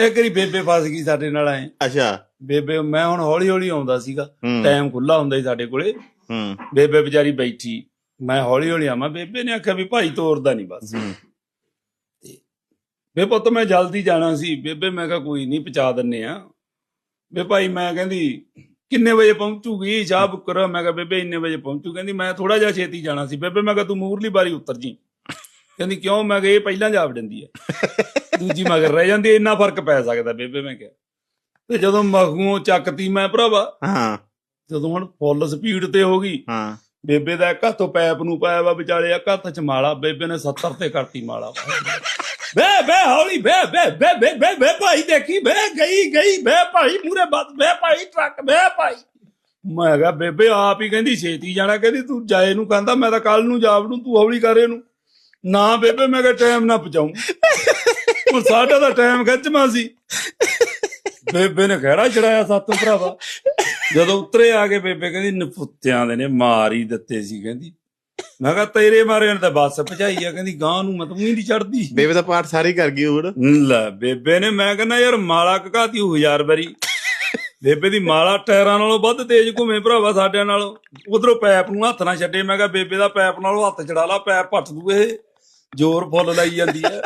ਇੱਕ ਵਾਰੀ ਬੇਬੇ ਫਸ ਗਈ ਸਾਡੇ ਨਾਲ ਐ। ਅੱਛਾ। ਬੇਬੇ ਮੈਂ ਹੁਣ ਹੌਲੀ ਹੌਲੀ ਆਉਂਦਾ ਸੀਗਾ। ਟਾਈਮ ਖੁੱਲਾ ਹੁੰਦਾ ਸੀ ਸਾਡੇ ਕੋਲੇ। ਹੂੰ। ਬੇਬੇ ਵਿਚਾਰੀ ਬੈਠੀ। ਮੈਂ ਹੌਲੀ ਹੌਲੀ ਆਵਾਂ। ਬੇਬੇ ਨੇ ਆਖਿਆ ਵੀ ਭਾਈ ਤੋਰਦਾ ਨਹੀਂ ਬਸ। ਹੂੰ। ਵੇ ਪੁੱਤ ਮੈਂ ਜਲਦੀ ਜਾਣਾ ਸੀ। ਬੇਬੇ ਮੈਂ ਕਿਹਾ ਕੋਈ ਨਹੀਂ ਪਹੁੰਚਾ ਦਿੰਨੇ ਆ। ਵੇ ਭਾਈ ਮੈਂ ਕਹਿੰਦੀ ਕਿੰਨੇ ਵਜੇ ਪਹੁੰਚੂਗੀ? ਚਾਹ ਬੁੱਕ ਕਰੋ। ਮੈਂ ਕਿਹਾ ਬੇਬੇ ਇੰਨੇ ਵਜੇ ਪਹੁੰਚੂ। ਕਹਿੰਦੀ ਮੈਂ ਥੋੜਾ ਜਿਹਾ ਛੇਤੀ ਜਾਣਾ ਸੀ। ਬੇਬੇ ਮੈਂ ਕਿਹਾ ਤੂੰ ਮੂਰਲੀ ਬਾਰੀ ਉਤਰ ਜੀ। ਕਹਿੰਦੀ ਕਿਉਂ? ਮੈਂ ਕਿਹਾ ਇਹ ਪਹਿਲਾਂ ਜਾ ਵੜਦੀ ਹੈ। ਦੂਜੀ ਮਗਰ ਰਹਿ ਜਾਂਦੀ ਇੰਨਾ ਫ਼ਰਕ ਪੈ ਸਕਦਾ ਬੇਬੇ ਮੈਂ ਕਿਹਾ। ਤੇ ਜਦੋਂ ਮਖੂੋਂ ਚੱਕਤੀ ਮੈਂ ਭਰਾਵਾ ਹਾਂ। ਜਦੋਂ ਹੁਣ ਫੁੱਲ ਸਪੀਡ ਤੇ ਹੋ ਗਈ ਹਾਂ। ਬੇਬੇ ਦਾ ਇੱਕ ਹੱਥੋਂ ਪੈਪ ਨੂੰ ਪਾਇਆ ਵਾ ਵਿਚਾਲੇ ਇੱਕ ਹੱਥ ਚ ਮਾਲਾ ਬੇਬੇ ਨੇ 70 ਤੇ ਕਰਤੀ ਮਾਲਾ। ਬੇ ਬੇ ਹੌਲੀ ਬੇ ਬੇ ਬੇ ਬੇ ਬੇ ਬੇ ਭਾਈ ਦੇਖੀ ਬੇ ਗਈ ਗਈ ਬੇ ਭਾਈ ਮੂਰੇ ਬੱਸ ਬੇ ਭਾਈ ਟਰੱਕ ਬੇ ਭਾਈ। ਮੈਂ ਕਿਹਾ ਬੇਬੇ ਆਪ ਹੀ ਕਹਿੰਦੀ ਛੇਤੀ ਜਾਣਾ ਕਹਿੰਦੀ ਤੂੰ ਜਾਏ ਨੂੰ ਕਹਿੰਦਾ ਮੈਂ ਤਾਂ ਕੱਲ ਨੂੰ ਜਾਵ ਨੂੰ ਤੂੰ ਹੌਲੀ ਕਰ ਇਹਨੂੰ। ਨਾ ਬੇਬੇ ਮੈਂ ਕਿਹਾ ਟਾਈਮ ਨਾ ਪਹੁੰਚਾਉਂ ਹੁਣ ਸਾਡਾ ਤਾਂ ਟਾਈਮ ਖਿੱਚਵਾ ਸੀ। ਬੇਬੇ ਨੇ ਖਹਿੜਾ ਛੜਾਇਆ ਸਾਤੋਂ ਭਰਾਵਾ। ਜਦੋਂ ਉਤਰੇ ਆ ਕੇ ਬੇਬੇ ਕਹਿੰਦੀ ਨਪੁੱਤਿਆਂ ਦੇ ਨੇ ਮਾਰ ਹੀ ਦਿੱਤੇ ਸੀ ਕਹਿੰਦੀ। ਮੈਂ ਕਿਹਾ ਤੇਰੇ ਮਾਰੇ ਨੇ ਤਾਂ ਬੱਸ ਭਜਾਈ ਆ। ਕਹਿੰਦੀ ਗਾਂ ਨੂੰ ਮਤ ਹੀ ਨਹੀਂ ਚੜਦੀ ਬੇਬੇ ਦਾ ਪਾਠ ਸਾਰੀ ਕਰ ਗਈ ਹੋਰ ਲੈ ਬੇਬੇ ਨੇ ਮੈਂ ਕਹਿੰਦਾ ਯਾਰ ਮਾਲਾ ਘਕਾਤੀ ਹੋ ਹਜ਼ਾਰ ਵਾਰੀ। ਬੇਬੇ ਦੀ ਮਾਲਾ ਟਾਇਰਾਂ ਨਾਲੋਂ ਵੱਧ ਤੇਜ਼ ਘੁੰਮੇ ਭਰਾਵਾ ਸਾਡਿਆਂ ਨਾਲੋਂ। ਉਧਰੋਂ ਪੈਪ ਨੂੰ ਹੱਥ ਨਾ ਛੱਡੇ। ਮੈਂ ਕਿਹਾ ਬੇਬੇ ਦਾ ਪੈਪ ਨਾਲੋਂ ਹੱਥ ਚੜਾ ਲਾ ਪੈਪ ਪੱਟ ਦੂ ਇਹ। ਜ਼ੋਰ ਫੁੱਲ ਲਾਈ ਜਾਂਦੀ ਹੈ